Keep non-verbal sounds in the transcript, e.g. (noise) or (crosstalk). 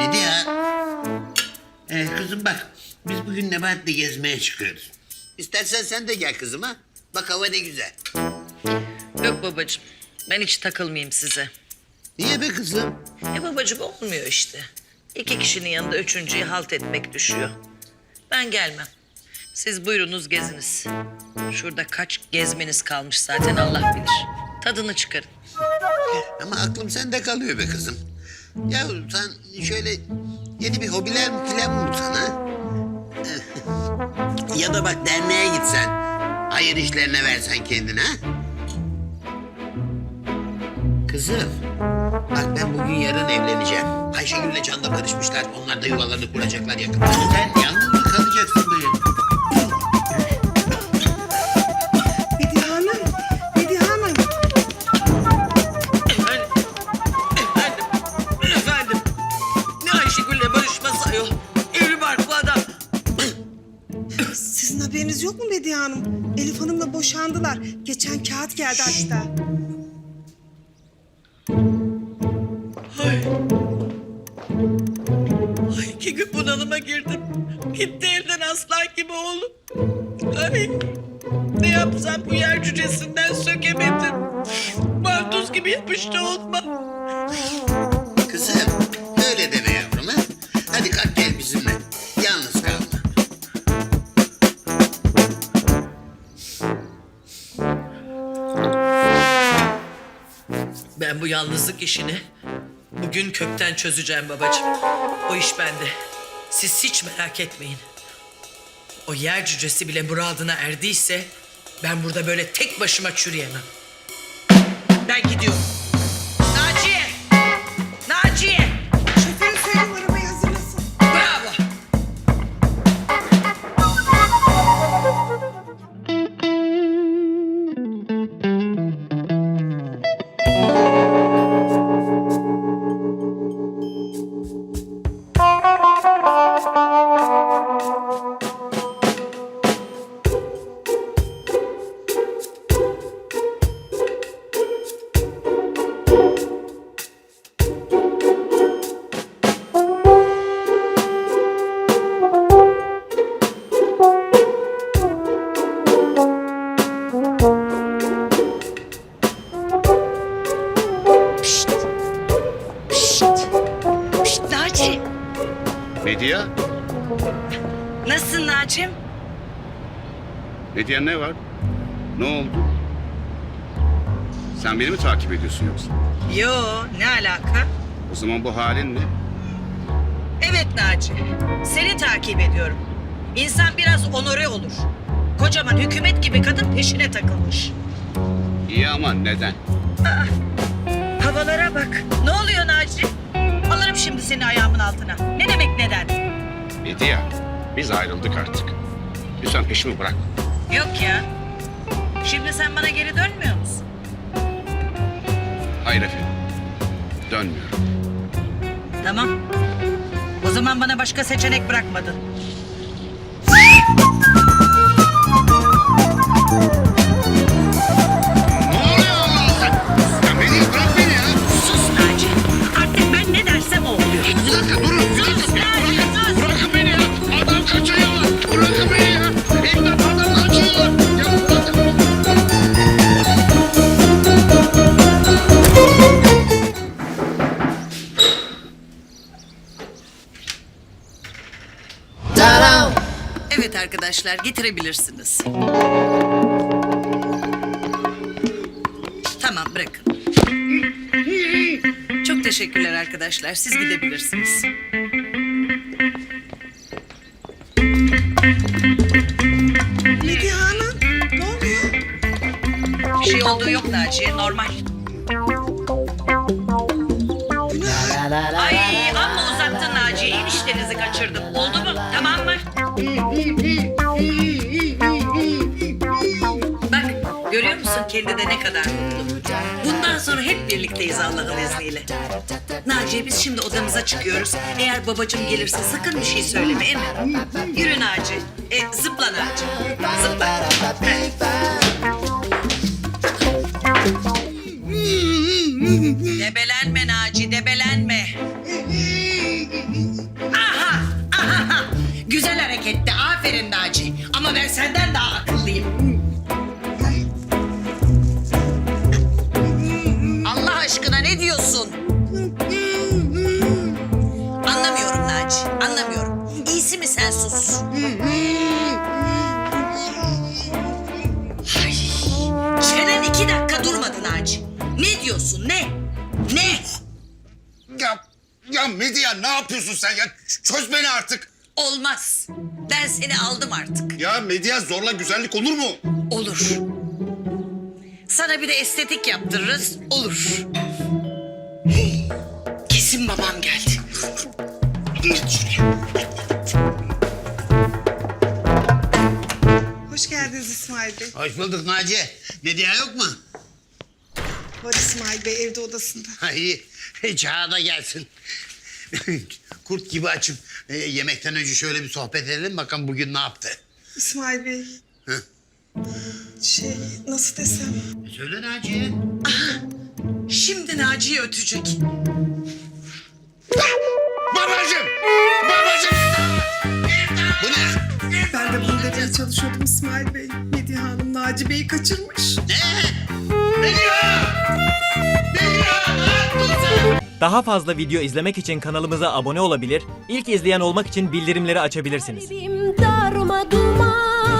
Lidya. Ee, kızım bak. Biz bugün Nebahat'le gezmeye çıkıyoruz. İstersen sen de gel kızım ha. Bak hava ne güzel. Yok babacığım. Ben hiç takılmayayım size. Niye be kızım? E babacığım olmuyor işte. İki kişinin yanında üçüncüyü halt etmek düşüyor. Ben gelmem. Siz buyurunuz geziniz. Şurada kaç gezmeniz kalmış zaten Allah bilir. Tadını çıkarın. Ama aklım sende kalıyor be kızım. Ya sen şöyle yeni bir hobiler mi falan mı bulsan ha? (laughs) ya da bak derneğe gitsen. Hayır işlerine versen kendine? Kızım. Bak ben bugün yarın evleneceğim. Ayşegül'le Can da barışmışlar. Onlar da yuvalarını kuracaklar yakında. Sen yalnız mı kalacaksın böyle? Bediye Hanım? Elif Hanım'la boşandılar. Geçen kağıt geldi hatta. Ay iki gün bunalıma girdim. Gitti evden aslan gibi oğlum. Ay ne yapsam bu yer cücesinden sökemedim. Mantuz gibi yapıştı olma. Kızım öyle deme yavrum ha. Hadi kalk Ben bu yalnızlık işini bugün kökten çözeceğim babacığım. O iş bende. Siz hiç merak etmeyin. O yer cücesi bile muradına erdiyse ben burada böyle tek başıma çürüyemem. Ben gidiyorum. Medya? Nasılsın Naci'm? Medya ne var? Ne oldu? Sen beni mi takip ediyorsun yoksa? Yo ne alaka? O zaman bu halin ne? Evet Naci. Seni takip ediyorum. İnsan biraz onore olur. Kocaman hükümet gibi kadın peşine takılmış. İyi ama neden? Havalara bak. Ne oluyor Naci? Alırım şimdi seni ayağımın altına. Ne demek neden? Medya, biz ayrıldık artık. Lütfen peşimi bırak. Yok ya. Şimdi sen bana geri dönmüyor musun? Hayır efendim. Dönmüyorum. Tamam. O zaman bana başka seçenek bırakmadın. Arkadaşlar getirebilirsiniz. Tamam bırakın. Çok teşekkürler arkadaşlar. Siz gidebilirsiniz. Bediye Hanım, ne oluyor? Bir şey olduğu yok Naciye. Normal. Ay amma uzattın Naciye. İnişlerinizi kaçırdım. Oldu kendi de ne kadar mutlu. Bundan sonra hep birlikteyiz Allah'ın izniyle. Naciye biz şimdi odamıza çıkıyoruz. Eğer babacığım gelirse sakın bir şey söyleme Emre. Yürü Naci. E, zıpla Naci. Zıpla. Debelenme Ay, çenen iki dakika durmadı Naci. Ne diyorsun, ne? Ne? Ya, ya Medya ne yapıyorsun sen ya? Ç- Çöz beni artık. Olmaz. Ben seni aldım artık. Ya Medya zorla güzellik olur mu? Olur. Sana bir de estetik yaptırırız. Olur. Bey. Hoş bulduk Naciye. Medya yok mu? Var İsmail Bey evde odasında. Ha iyi. Çağa da gelsin. (laughs) Kurt gibi açım. E, yemekten önce şöyle bir sohbet edelim bakalım bugün ne yaptı. İsmail Bey. Hı? Şey nasıl desem. E, söyle Naciye. Şimdi Naciye ötecek. Babacım! Babacım! Bu ne? Ben de bunu demeye çalışıyordum İsmail Bey. Medya Hanım Naci Bey'i kaçırmış. Ne? Medya! Medya! Ne yaptın sen? Daha fazla video izlemek için kanalımıza abone olabilir, ilk izleyen olmak için bildirimleri açabilirsiniz. Kalbim darma duman